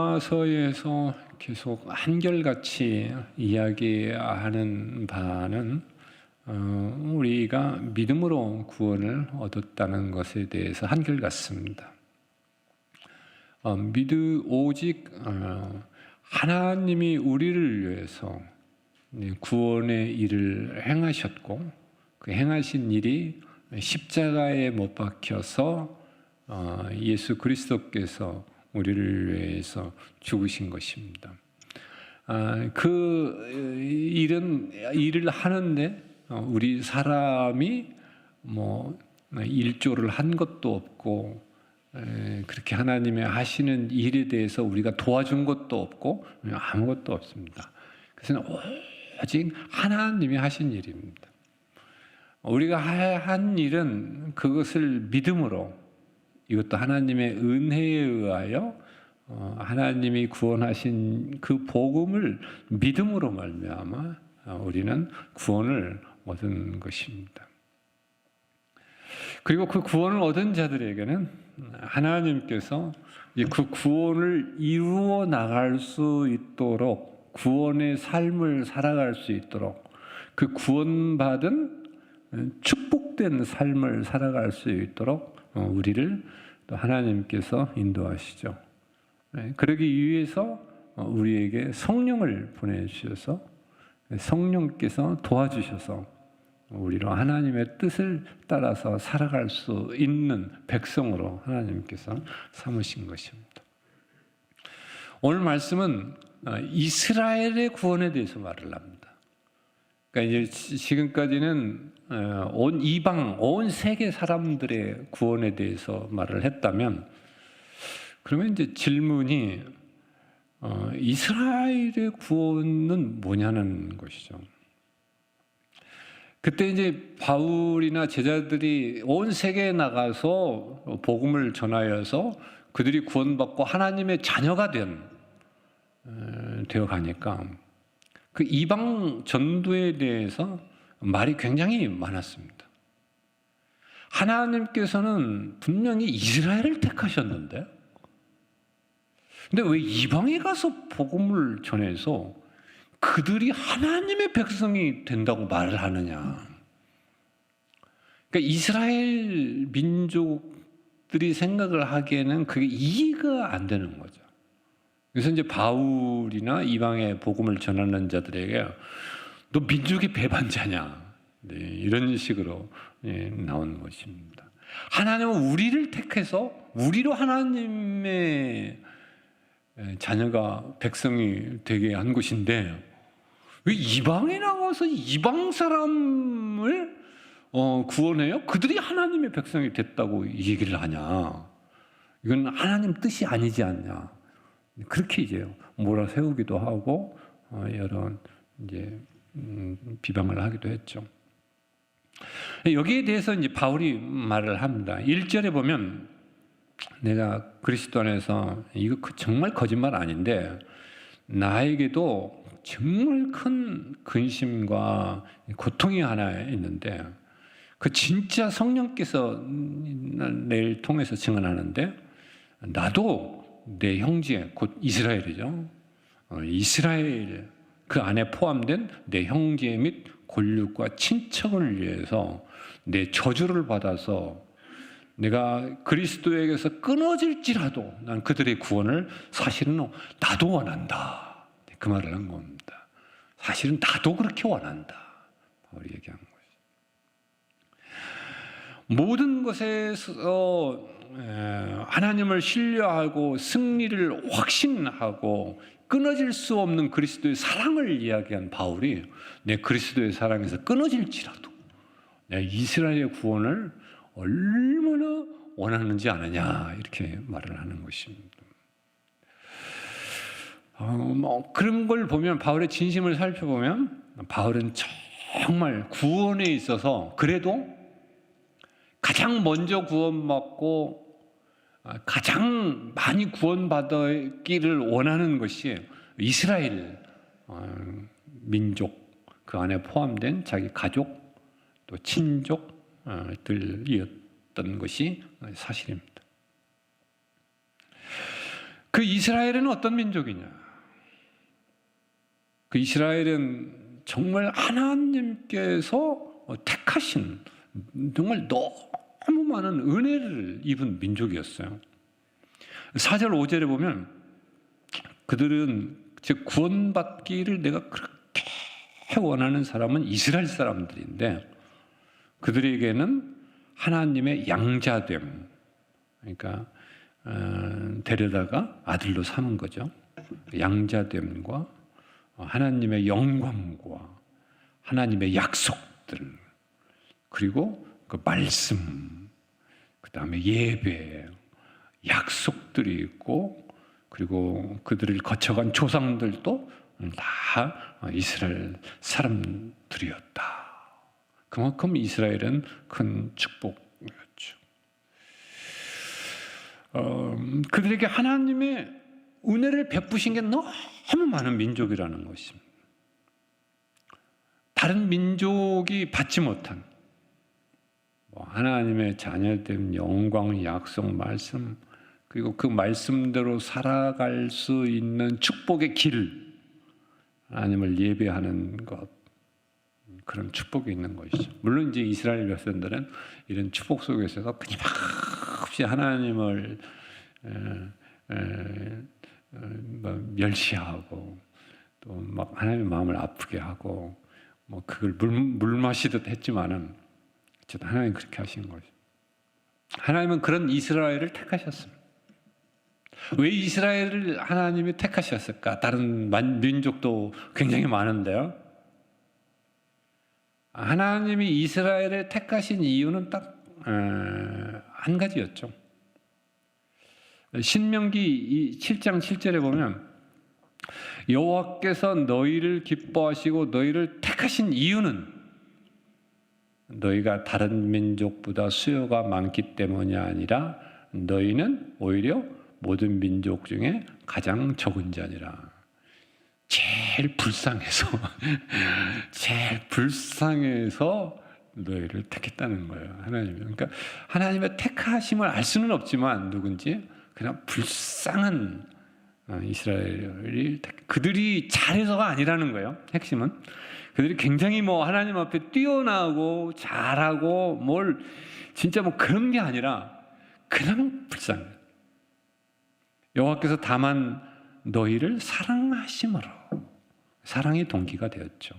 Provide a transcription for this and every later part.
로마서에서 계속 한결같이 이야기하는 바는 어, 우리가 믿음으로 구원을 얻었다는 것에 대해서 한결같습니다. 어, 믿음 오직 어, 하나님이 우리를 위해서 구원의 일을 행하셨고 그 행하신 일이 십자가에 못 박혀서 어, 예수 그리스도께서 우리를 위해서 죽으신 것입니다. 아, 그 일은 일을 하는데 어, 우리 사람이 뭐 일조를 한 것도 없고 그렇게 하나님의 하시는 일에 대해서 우리가 도와준 것도 없고 아무것도 없습니다. 그래서 오직 하나님이 하신 일입니다. 우리가 한 일은 그것을 믿음으로 이것도 하나님의 은혜에 의하여 어, 하나님이 구원하신 그 복음을 믿음으로 말미암아 어, 우리는 구원을 얻은 것입니다. 그리고 그 구원을 얻은 자들에게는 하나님께서 그 구원을 이루어 나갈 수 있도록 구원의 삶을 살아갈 수 있도록 그 구원받은 축복된 삶을 살아갈 수 있도록 어, 우리를 또 하나님께서 인도하시죠. 네, 그러기 위해서 어, 우리에게 성령을 보내주셔서 성령께서 도와주셔서 우리로 하나님의 뜻을 따라서 살아갈 수 있는 백성으로 하나님께서 삼으신 것입니다. 오늘 말씀은 어, 이스라엘의 구원에 대해서 말을 합니다. 그러니까 이제 지금까지는 어, 온 이방, 온 세계 사람들의 구원에 대해서 말을 했다면, 그러면 이제 질문이 어, 이스라엘의 구원은 뭐냐는 것이죠. 그때 이제 바울이나 제자들이 온 세계에 나가서 복음을 전하여서 그들이 구원받고 하나님의 자녀가 된 어, 되어 가니까 그 이방 전도에 대해서 말이 굉장히 많았습니다. 하나님께서는 분명히 이스라엘을 택하셨는데, 근데 왜 이방에 가서 복음을 전해서 그들이 하나님의 백성이 된다고 말을 하느냐? 그러니까 이스라엘 민족들이 생각을 하기에는 그게 이해가 안 되는 거죠. 그래서 이제 바울이나 이방의 복음을 전하는 자들에게 너 민족의 배반자냐? 네, 이런 식으로 예, 나온 것입니다. 하나님은 우리를 택해서 우리로 하나님의 예, 자녀가 백성이 되게 한 것인데 왜 이방에 나가서 이방 사람을 어, 구원해요? 그들이 하나님의 백성이 됐다고 얘기를 하냐? 이건 하나님 뜻이 아니지 않냐? 그렇게 이제 몰아 세우기도 하고 어, 여러 이제 음, 비방을 하기도 했죠. 여기에 대해서 이제 바울이 말을 합니다. 1절에 보면 내가 그리스도 안에서 이거 그 정말 거짓말 아닌데 나에게도 정말 큰 근심과 고통이 하나 있는데 그 진짜 성령께서 내일 통해서 증언하는데 나도 내 형제 곧 이스라엘이죠. 어, 이스라엘 그 안에 포함된 내 형제 및 권력과 친척을 위해서 내 저주를 받아서 내가 그리스도에게서 끊어질지라도 난 그들의 구원을 사실은 나도 원한다. 그 말을 한 겁니다. 사실은 나도 그렇게 원한다. 바울이 얘기한 거죠. 모든 것에서 하나님을 신뢰하고 승리를 확신하고 끊어질 수 없는 그리스도의 사랑을 이야기한 바울이 내 그리스도의 사랑에서 끊어질지라도 내 이스라엘의 구원을 얼마나 원하는지 아느냐 이렇게 말을 하는 것입니다. 어, 뭐 그런 걸 보면 바울의 진심을 살펴보면 바울은 정말 구원에 있어서 그래도 가장 먼저 구원받고 아, 가장 많이 구원받기를 원하는 것이 이스라엘 어, 민족 그 안에 포함된 자기 가족 또 친족들이었던 것이 사실입니다. 그 이스라엘은 어떤 민족이냐? 그 이스라엘은 정말 하나님께서 택하신 정말 많은 은혜를 입은 민족이었어요. 4절 5절에 보면 그들은 즉 구원받기를 내가 그렇게 원하는 사람은 이스라엘 사람들인데 그들에게는 하나님의 양자됨 그러니까 어, 데려다가 아들로 삼은 거죠. 양자됨과 하나님의 영광과 하나님의 약속들 그리고 그 말씀 그 다음에 예배 약속들이 있고 그리고 그들을 거쳐간 조상들도 다 이스라엘 사람들이었다. 그만큼 이스라엘은 큰 축복이었죠. 어, 그들에게 하나님의 은혜를 베푸신 게 너무 많은 민족이라는 것입니다. 다른 민족이 받지 못한 뭐 하나님의 자녀된 영광, 약속, 말씀 그리고 그 말씀대로 살아갈 수 있는 축복의 길 하나님을 예배하는 것 그런 축복이 있는 것이죠. 물론 이제 이스라엘 백성들은 이런 축복 속에서 끊임없이 하나님을 에, 에, 에, 뭐 멸시하고 또 막 하나님의 마음을 아프게 하고 뭐 그걸 물, 물 마시듯 했지만은 어쨌든 하나님 그렇게 하신 거죠. 하나님은 그런 이스라엘을 택하셨습니다. 왜 이스라엘을 하나님이 택하셨을까? 다른 만- 민족도 굉장히 많은데요. 하나님이 이스라엘을 택하신 이유는 딱한 가지였죠. 신명기 7장 7절에 보면 여호와께서 너희를 기뻐하시고 너희를 택하신 이유는 너희가 다른 민족보다 수요가 많기 때문이 아니라 너희는 오히려 모든 민족 중에 가장 적은 자니라. 제일 불쌍해서 제일 불쌍해서 너희를 택했다는 거예요. 하나님. 그러니까 하나님의 택하심을 알 수는 없지만 누군지 그냥 불쌍한 어, 이스라엘이 택- 그들이 잘해서가 아니라는 거예요. 핵심은 그들이 굉장히 뭐 하나님 앞에 뛰어나고 잘하고 뭘 진짜 뭐 그런 게 아니라 그냥 불쌍해. 여호와께서 다만 너희를 사랑하심으로 사랑의 동기가 되었죠.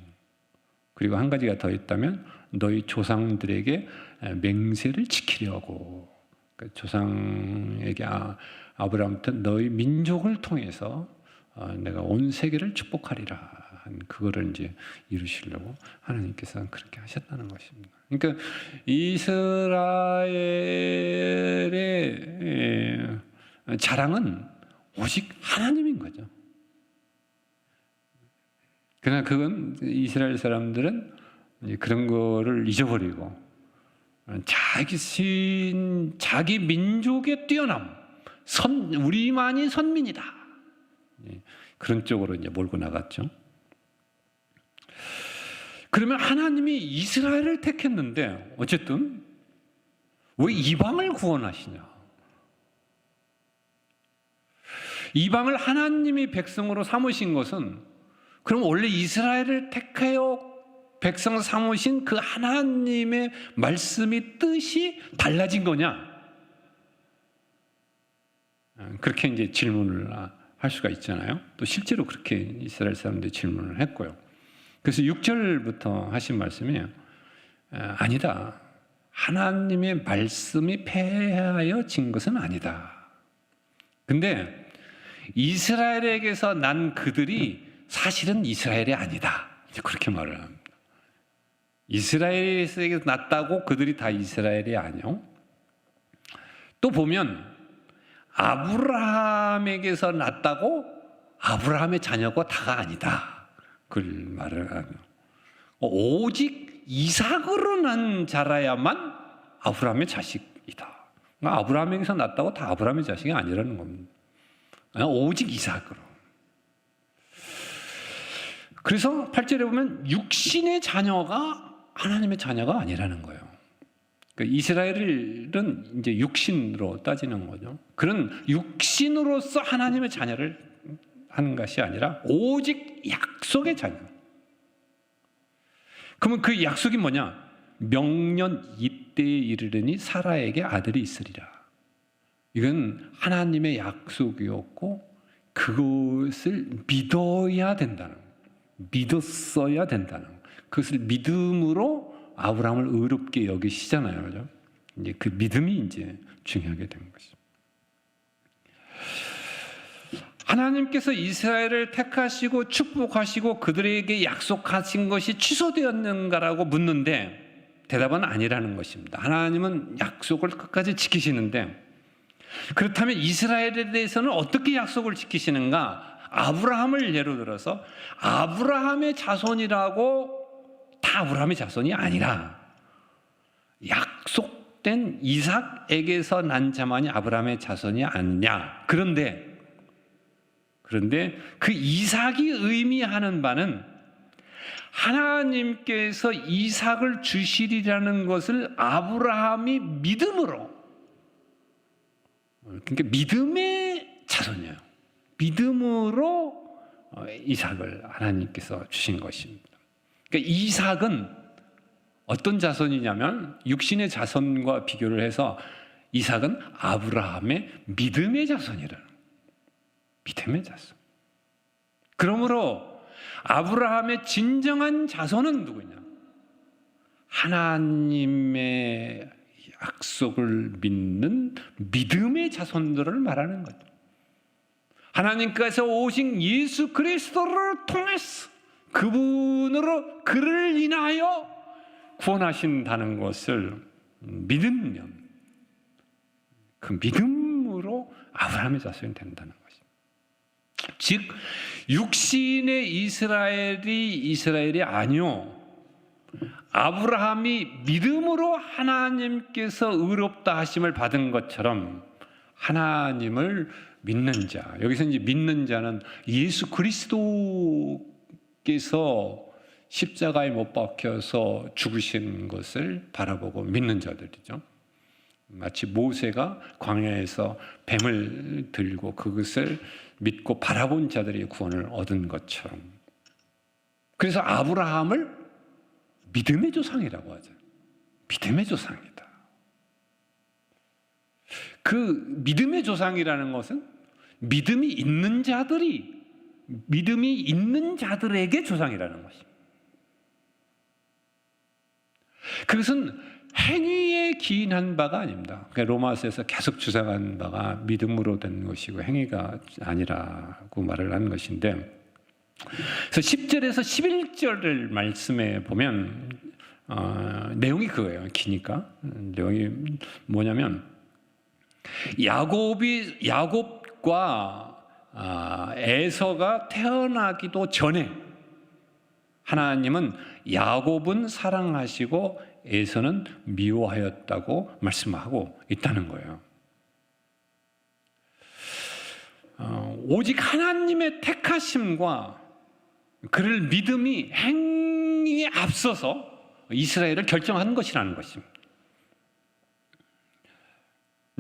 그리고 한 가지가 더 있다면 너희 조상들에게 맹세를 지키려고 그 조상에게 아, 아브라함한테 너희 민족을 통해서 어, 내가 온 세계를 축복하리라 한 그거를 이제 이루시려고 하나님께서 그렇게 하셨다는 것입니다. 그러니까 이스라엘의 에, 자랑은 오직 하나님인 거죠. 그러나 그건 이스라엘 사람들은 그런 거를 잊어버리고 자기 신 자기 민족의 뛰어남, 선 우리만이 선민이다. 예, 그런 쪽으로 이제 몰고 나갔죠. 그러면 하나님이 이스라엘을 택했는데 어쨌든 왜 이방을 구원하시냐? 이방을 하나님이 백성으로 삼으신 것은 그럼 원래 이스라엘을 택하여 백성 삼으신 그 하나님의 말씀이 뜻이 달라진 거냐? 아, 그렇게 이제 질문을 아, 할 수가 있잖아요. 또 실제로 그렇게 이스라엘 사람들이 질문을 했고요. 그래서 6절부터 하신 말씀이 아, 아니다. 하나님의 말씀이 폐하여 진 것은 아니다. 근데 이스라엘에게서 난 그들이 사실은 이스라엘이 아니다. 그렇게 말을 합니다. 이스라엘에게서 났다고 그들이 다 이스라엘이 아니요. 또 보면 아브라함에게서 났다고 아브라함의 자녀가 다가 아니다. 그걸 말을 하며 오직 이삭으로 난 자라야만 아브라함의 자식이다. 그러니까 아브라함에게서 났다고 다 아브라함의 자식이 아니라는 겁니다. 오직 이삭으로. 그래서 8절에 보면 육신의 자녀가 하나님의 자녀가 아니라는 거예요. 그러니까 이스라엘은 이제 육신으로 따지는 거죠. 그런 육신으로서 하나님의 자녀를 하는 것이 아니라 오직 약속의 자녀. 그러면 그 약속이 뭐냐? 명년 이때에 이르르니 사라에게 아들이 있으리라. 이건 하나님의 약속이었고 그것을 믿어야 된다는 거. 믿었어야 된다는 거. 그것을 믿음으로 아브라함을 의롭게 여기시잖아요. 그죠? 이제 그 믿음이 이제 중요하게 된 것이죠. 하나님께서 이스라엘을 택하시고 축복하시고 그들에게 약속하신 것이 취소되었는가라고 묻는데 대답은 아니라는 것입니다. 하나님은 약속을 끝까지 지키시는데 그렇다면 이스라엘에 대해서는 어떻게 약속을 지키시는가? 아브라함을 예로 들어서 아브라함의 자손이라고 다 아브라함의 자손이 아니라 약속된 이삭에게서 난 자만이 아브라함의 자손이 아니냐. 그런데 그런데 그 이삭이 의미하는 바는 하나님께서 이삭을 주시리라는 것을 아브라함이 믿음으로 그러니까 믿음의 자손이에요. 믿음으로 어, 이삭을 하나님께서 주신 것입니다. 그러니까 이삭은 어떤 자손이냐면 육신의 자손과 비교를 해서 이삭은 아브라함의 믿음의 자손이라는 믿음의 자손. 그러므로 아브라함의 진정한 자손은 누구냐? 하나님의 약속을 믿는 믿음의 자손들을 말하는 거죠. 하나님께서 오신 예수 그리스도를 통해서 그분으로 그를 인하여 구원하신다는 것을 믿으면 그 믿음으로 아브라함의 자손이 된다는 것입니다. 즉 육신의 이스라엘이 이스라엘이 아니요 아브라함이 믿음으로 하나님께서 의롭다 하심을 받은 것처럼 하나님을 믿는 자 여기서 이제 믿는 자는 예수 그리스도께서 십자가에 못 박혀서 죽으신 것을 바라보고 믿는 자들이죠. 마치 모세가 광야에서 뱀을 들고 그것을 믿고 바라본 자들이 구원을 얻은 것처럼. 그래서 아브라함을 믿음의 조상이라고 하죠. 믿음의 조상이다. 그 믿음의 조상이라는 것은 믿음이 있는 자들이 믿음이 있는 자들에게 조상이라는 것입니다. 그것은 행위에 기인한 바가 아닙니다. 그러니까 로마서에서 계속 주장한 바가 믿음으로 된 것이고 행위가 아니라고 말을 한 것인데 그래서 10절에서 11절을 말씀해 보면 어, 내용이 그거예요. 기니까 내용이 뭐냐면 야곱이 야곱과 아, 에서가 태어나기도 전에 하나님은 야곱은 사랑하시고 에서는 미워하였다고 말씀하고 있다는 거예요. 어, 오직 하나님의 택하심과 그를 믿음이 행위에 앞서서 이스라엘을 결정한 것이라는 것입니다.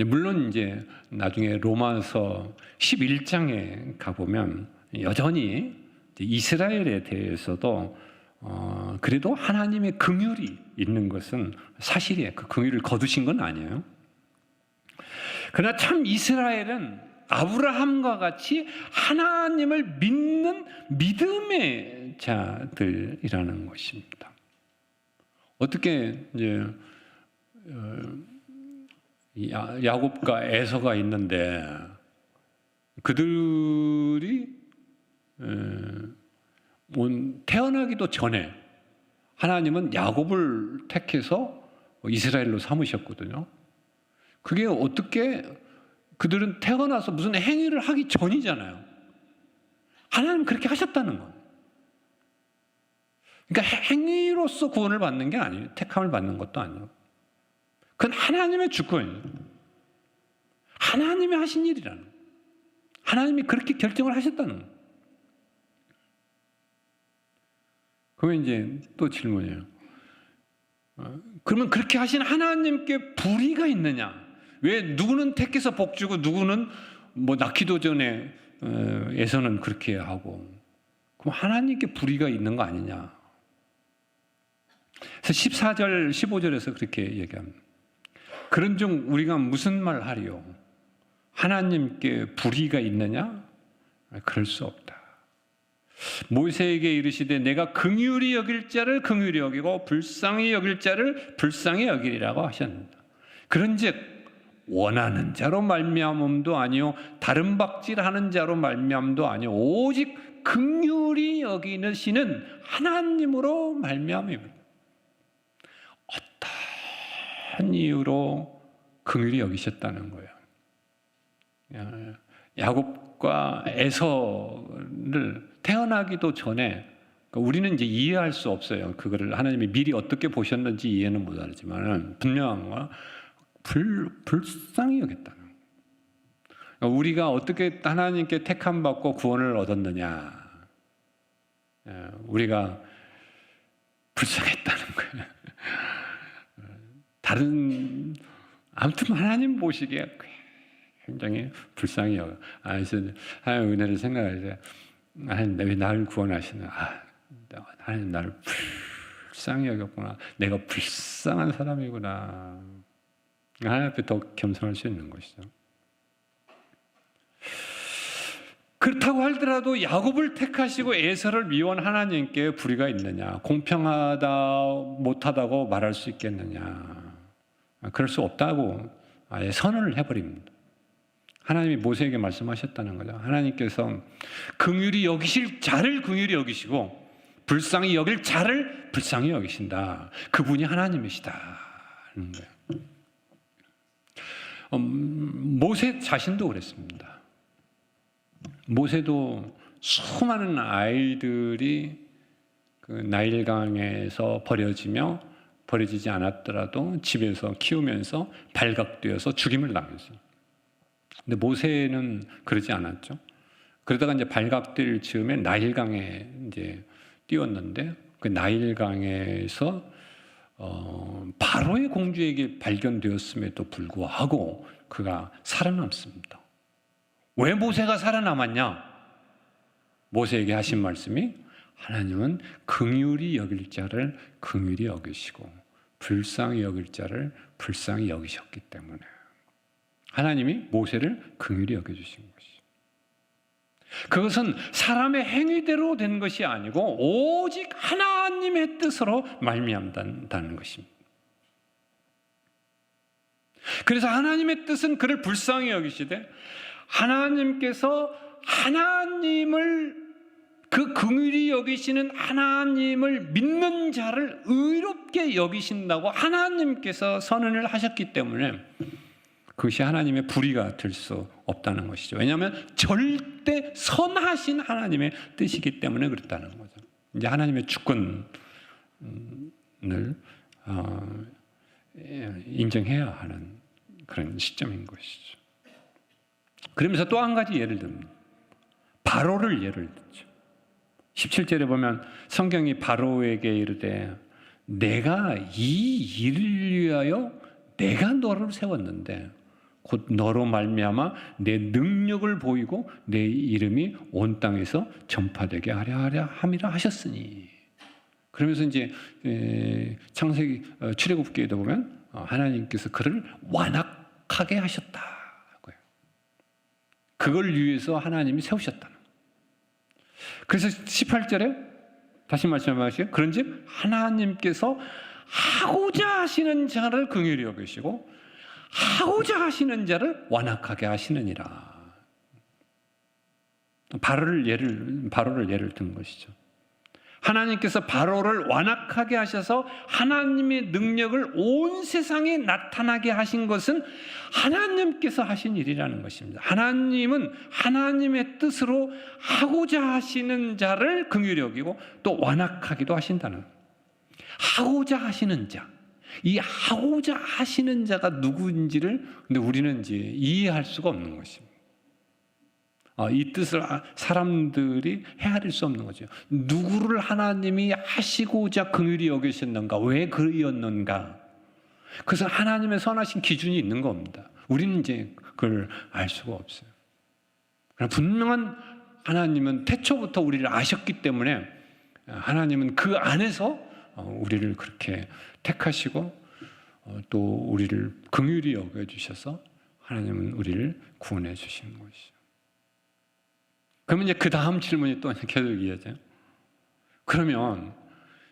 물론 이제 나중에 로마서 11장에 가보면 여전히 이스라엘에 대해서도 어, 그래도 하나님의 긍휼이 있는 것은 사실이에요. 그 긍휼을 거두신 건 아니에요. 그러나 참 이스라엘은 아브라함과 같이 하나님을 믿는 믿음의 자들이라는 것입니다. 어떻게 이제 어, 야곱과 에서가 있는데 그들이 태어나기도 전에 하나님은 야곱을 택해서 이스라엘로 삼으셨거든요. 그게 어떻게 그들은 태어나서 무슨 행위를 하기 전이잖아요. 하나님 그렇게 하셨다는 거. 그러니까 행위로서 구원을 받는 게 아니에요. 택함을 받는 것도 아니에요. 그건 하나님의 주권이에요. 하나님이 하신 일이라는 거예요. 하나님이 그렇게 결정을 하셨다는 거예요. 그러면 이제 또 질문이에요. 어, 그러면 그렇게 하신 하나님께 불의가 있느냐? 왜 누구는 택해서 복 주고 누구는 뭐 낳기도 전에 어, 에서는 그렇게 하고 그럼 하나님께 불의가 있는 거 아니냐? 그래서 14절 15절에서 그렇게 얘기합니다. 그런 중 우리가 무슨 말 하리요? 하나님께 불의가 있느냐? 그럴 수 없다. 모세에게 이르시되 내가 긍휼히 여길 자를 긍휼히 여기고 불쌍히 여길 자를 불쌍히 여기리라고 하셨는다. 그런즉 원하는 자로 말미암음도 아니요 다른 박질하는 자로 말미암도 아니요 오직 긍휼히 여기시는 하나님으로 말미암입니다. 어떤 이유로 긍휼히 여기셨다는 거예요. 야- 야곱과 에서를 태어나기도 전에 그러니까 우리는 이제 이해할 수 없어요. 그거를 하나님이 미리 어떻게 보셨는지 이해는 못하지만 분명한 거 불 불쌍히. 거예요. 그러니까 우리가 어떻게 하나님께 택함 받고 구원을 얻었느냐? 예, 우리가 불쌍했다는 거예요. 다른 아무튼 하나님 보시기에 굉장히 여겨. 아, 그래서 하나님 은혜를 생각할 때 하나님 왜 나를 구원하시나? 아, 하나님 나를 불쌍히 여겼구나. 내가 불쌍한 사람이구나. 하나님 앞에 더 겸손할 수 있는 것이죠. 그렇다고 하더라도 야곱을 택하시고 에서를 미워한 하나님께 불의가 있느냐? 공평하다 못하다고 말할 수 있겠느냐? 아, 그럴 수 없다고 아예 선언을 해버립니다. 하나님이 모세에게 말씀하셨다는 거죠. 하나님께서 긍휼히 여기실 자를 긍휼히 여기시고 불쌍히 여길 자를 불쌍히 여기신다. 그분이 하나님이시다. 음, 모세 자신도 그랬습니다. 모세도 수많은 아이들이 그 나일강에서 버려지며 버려지지 않았더라도 집에서 키우면서 발각되어서 죽임을 당했어요. 근데 모세는 그러지 않았죠. 그러다가 이제 발각될 즈음에 나일강에 이제 뛰었는데 그 나일강에서 어, 바로의 공주에게 발견되었음에도 불구하고 그가 살아남습니다. 왜 모세가 살아남았냐? 모세에게 하신 말씀이 하나님은 긍휼히 여길 자를 긍휼히 여기시고 불쌍히 여길 자를 불쌍히 여기셨기 때문에 하나님이 모세를 긍휼히 여겨 주신 것이죠. 그것은 사람의 행위대로 된 것이 아니고 오직 하나님의 뜻으로 말미암다는 것입니다. 그래서 하나님의 뜻은 그를 불쌍히 여기시되 하나님께서 하나님을 그 긍휼히 여기시는 하나님을 믿는 자를 의롭게 여기신다고 하나님께서 선언을 하셨기 때문에 그것이 하나님의 불의가 될 수 없다는 것이죠. 왜냐하면 절대 선하신 하나님의 뜻이기 때문에 그렇다는 거죠. 이제 하나님의 주권을 어, 인정해야 하는 그런 시점인 것이죠. 그러면서 또 한 가지 예를 듭니다. 바로를 예를 들죠. 17절에 보면 성경이 바로에게 이르되 내가 이 일을 위하여 내가 너를 세웠는데 곧 너로 말미암아 내 능력을 보이고 내 이름이 온 땅에서 전파되게 하려 하려 함이라 하셨으니 그러면서 이제 창세기 어, 출애굽기에도 보면 어, 하나님께서 그를 완악하게 하셨다. 그걸 위해서 하나님이 세우셨다는. 그래서 18절에 다시 말씀하시요 그런즉 하나님께서 하고자 하시는 자를 긍휼히 여기시고 하고자 하시는 자를 완악하게 하시느니라. 바로를 예를 바로를 예를 든 것이죠. 하나님께서 바로를 완악하게 하셔서 하나님의 능력을 온 세상에 나타나게 하신 것은 하나님께서 하신 일이라는 것입니다. 하나님은 하나님의 뜻으로 하고자 하시는 자를 긍휼히 여기고 또 완악하기도 하신다는 하고자 하시는 자. 이 하고자 하시는 자가 누구인지를 근데 우리는 이제 이해할 수가 없는 것입니다. 아, 이 뜻을 사람들이 헤아릴 수 없는 거죠. 누구를 하나님이 하시고자 긍휼히 여기셨는가? 왜 그였는가? 그래서 하나님의 선하신 기준이 있는 겁니다. 우리는 이제 그걸 알 수가 없어요. 분명한 하나님은 태초부터 우리를 아셨기 때문에 하나님은 그 안에서 어, 우리를 그렇게 택하시고 어, 또 우리를 긍휼히 여겨 주셔서 하나님은 우리를 구원해 주시는 것이죠. 그러면 이제 그 다음 질문이 또 계속 이어져요. 그러면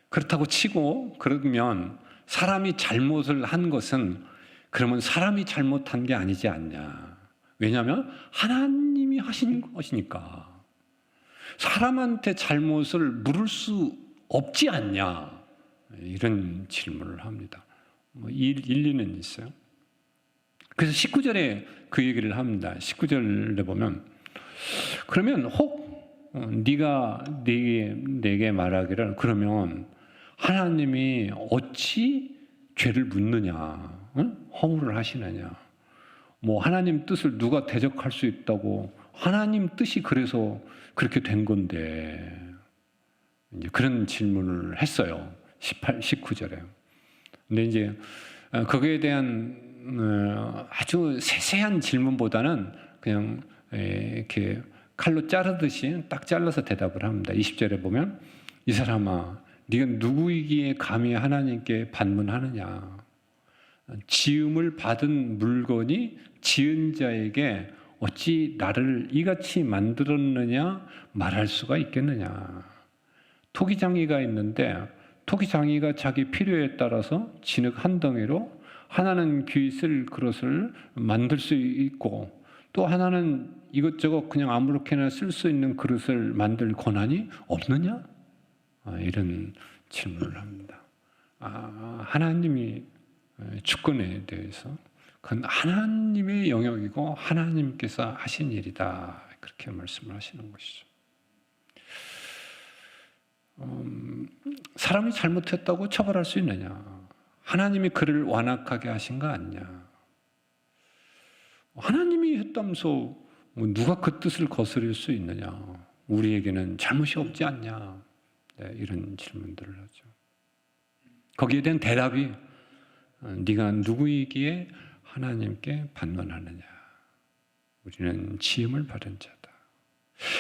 그렇다고 치고 그러면 사람이 잘못을 한 것은 그러면 사람이 잘못한 게 아니지 않냐. 왜냐하면 하나님이 하신 것이니까. 사람한테 잘못을 물을 수 없지 않냐. 이런 질문을 합니다. 뭐 일, 일리는 있어요. 그래서 19절에 그 얘기를 합니다. 19절에 보면 그러면 혹 어, 네가 내게 내게 말하기를 그러면 하나님이 어찌 죄를 묻느냐, 응? 허물을 하시느냐, 뭐 하나님 뜻을 누가 대적할 수 있다고 하나님 뜻이 그래서 그렇게 된 건데 이제 그런 질문을 했어요. 18, 19절에. 근데 이제 어, 거기에 대한 어, 아주 세세한 질문보다는 그냥 에, 이렇게 칼로 자르듯이 딱 잘라서 대답을 합니다. 20절에 보면 이 사람아 네가 누구이기에 감히 하나님께 반문하느냐 지음을 받은 물건이 지은 자에게 어찌 나를 이같이 만들었느냐 말할 수가 있겠느냐 토기장이가 있는데 토기 장이가 자기 필요에 따라서 진흙 한 덩이로 하나는 귀 쓸 그릇을 만들 수 있고 또 하나는 이것저것 그냥 아무렇게나 쓸 수 있는 그릇을 만들 권한이 없느냐? 아, 이런 질문을 합니다. 아, 하나님이 주권에 대해서 그건 하나님의 영역이고 하나님께서 하신 일이다 그렇게 말씀을 하시는 것이죠. 음, 사람이 잘못했다고 처벌할 수 있느냐? 하나님이 그를 완악하게 하신 거 아니냐? 하나님이 했다면서 뭐 누가 그 뜻을 거스릴 수 있느냐? 우리에게는 잘못이 없지 않냐? 네, 이런 질문들을 하죠. 거기에 대한 대답이 어, 네가 누구이기에 하나님께 반론하느냐? 우리는 지음을 받은 자다.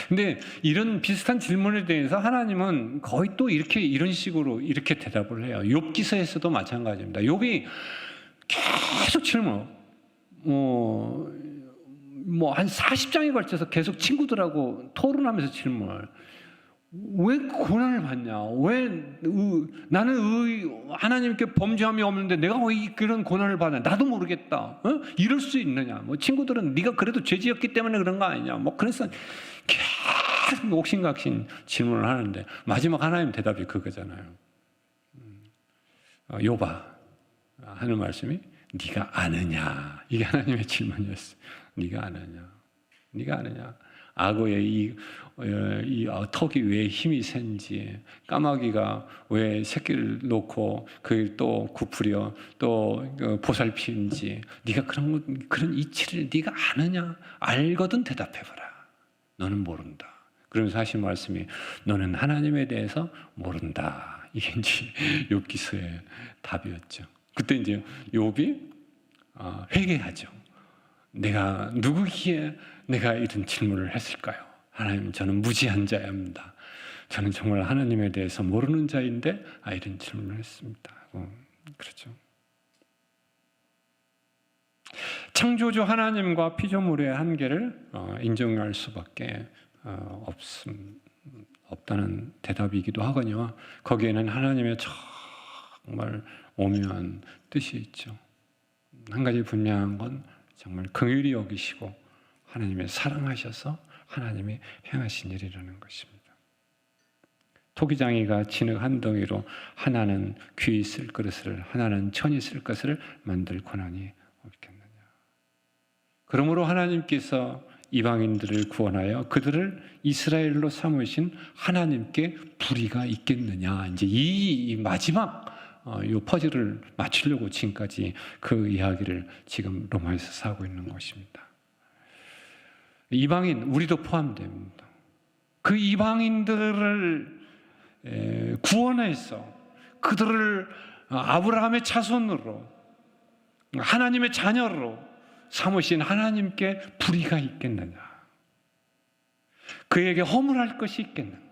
근데 이런 비슷한 질문에 대해서 하나님은 거의 또 이렇게 이런 식으로 이렇게 대답을 해요. 욥기서에서도 마찬가지입니다. 욥이 계속 질문. 뭐, 뭐, 한 40장에 걸쳐서 계속 친구들하고 토론하면서 질문을. 왜 고난을 받냐? 왜 의, 나는 의, 하나님께 범죄함이 없는데 내가 왜 그런 고난을 받냐? 나도 모르겠다. 어? 이럴 수 있느냐? 뭐 친구들은 네가 그래도 죄지었기 때문에 그런 거 아니냐? 뭐 그래서 계속 옥신각신 질문을 하는데 마지막 하나님 대답이 그거잖아요. 음, 어, 요바 하는 말씀이 네가 아느냐? 이게 하나님의 질문이었어요. 네가 아느냐? 네가 아느냐? 악어의 이, 어, 이 턱이 왜 힘이 센지, 까마귀가 왜 새끼를 놓고 그걸 또 구부려 또 어, 보살피는지, 네가 그런 것, 그런 이치를 네가 아느냐? 알거든 대답해봐라. 너는 모른다. 그러면서 하신 말씀이 너는 하나님에 대해서 모른다. 이게 이제 욥기서의 답이었죠. 그때 이제 욥이 어, 회개하죠. 내가 누구기에 내가 이런 질문을 했을까요? 하나님, 저는 무지한 자입니다. 저는 정말 하나님에 대해서 모르는 자인데 아, 이런 질문을 했습니다. 어, 그렇죠. 창조주 하나님과 피조물의 한계를 어, 인정할 수밖에 어, 없음, 없다는 대답이기도 하거니와 거기에는 하나님의 정말 오묘한 뜻이 있죠. 한 가지 분명한 건 정말 긍휼히 여기시고 하나님의 사랑하셔서 하나님이 행하신 일이라는 것입니다. 토기장이가 진흙 한 덩이로 하나는 귀쓸 그릇을 하나는 천이 쓸 것을 만들 권한이 없겠느냐. 그러므로 하나님께서 이방인들을 구원하여 그들을 이스라엘로 삼으신 하나님께 불의가 있겠느냐. 이제 이 마지막 어, 이 퍼즐을 맞추려고 지금까지 그 이야기를 지금 로마에서 사고 있는 것입니다. 이방인 우리도 포함됩니다. 그 이방인들을 구원해서 그들을 아브라함의 자손으로 하나님의 자녀로 삼으신 하나님께 불의가 있겠느냐? 그에게 허물할 것이 있겠는가?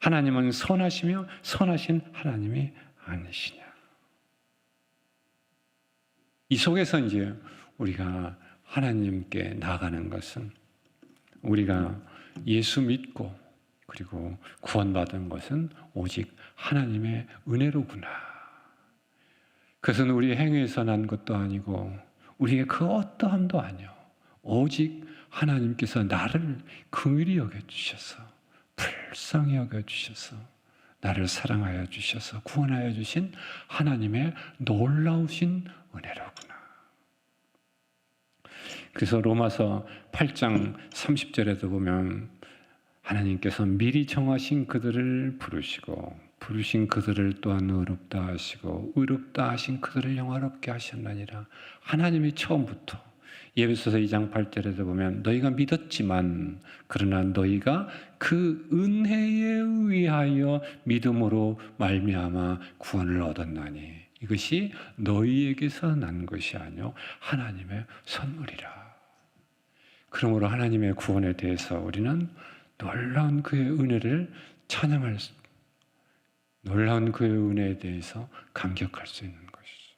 하나님은 선하시며 선하신 하나님이 아니시냐? 이 속에서 이제 우리가 하나님께 나가는 것은 우리가 예수 믿고 그리고 구원받은 것은 오직 하나님의 은혜로구나. 그것은 우리 행위에서 난 것도 아니고 우리의 그 어떠함도 아니요. 오직 하나님께서 나를 긍휼히 여겨 주셔서 불쌍히 여겨 주셔서 나를 사랑하여 주셔서 구원하여 주신 하나님의 놀라우신 은혜로구나. 그래서 로마서 8장 30절에도 보면 하나님께서 미리 정하신 그들을 부르시고 부르신 그들을 또한 의롭다 하시고 의롭다 하신 그들을 영화롭게 하셨나니라. 하나님이 처음부터 예배소서 2장 8절에도 보면 너희가 믿었지만 그러나 너희가 그 은혜에 의하여 믿음으로 말미암아 구원을 얻었나니 이것이 너희에게서 난 것이 아니요 하나님의 선물이라. 그러므로 하나님의 구원에 대해서 우리는 놀라운 그의 은혜를 찬양할 수, 놀라운 그의 은혜에 대해서 감격할 수 있는 것이죠.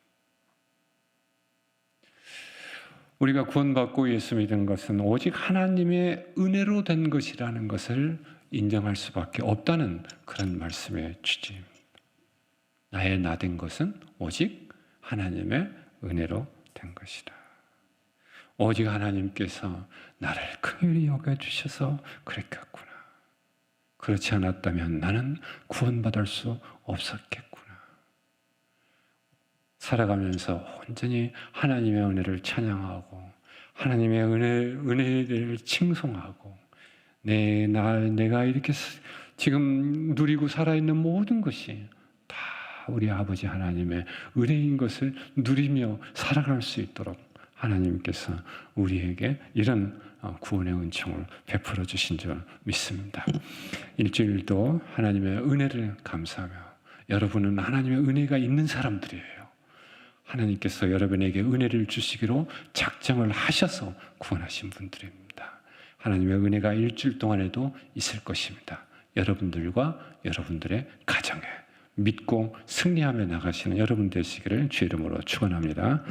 우리가 구원받고 예수 믿은 것은 오직 하나님의 은혜로 된 것이라는 것을 인정할 수밖에 없다는 그런 말씀의 취지입니다. 나의 나 된 것은 오직 하나님의 은혜로 된 것이다. 오직 하나님께서 나를 긍휼히 여겨 주셔서 그랬겠구나. 그렇지 않았다면 나는 구원받을 수 없었겠구나. 살아가면서 온전히 하나님의 은혜를 찬양하고 하나님의 은혜 은혜를 칭송하고 내 나 내가 이렇게 지금 누리고 살아 있는 모든 것이 다 우리 아버지 하나님의 은혜인 것을 누리며 살아갈 수 있도록 하나님께서 우리에게 이런 어, 구원의 은총을 베풀어 주신 줄 믿습니다. 일주일도 하나님의 은혜를 감사하며 여러분은 하나님의 은혜가 있는 사람들이에요. 하나님께서 여러분에게 은혜를 주시기로 작정을 하셔서 구원하신 분들입니다. 하나님의 은혜가 일주일 동안에도 있을 것입니다. 여러분들과 여러분들의 가정에 믿고 승리하며 나가시는 여러분 되시기를 주의 이름으로 축원합니다.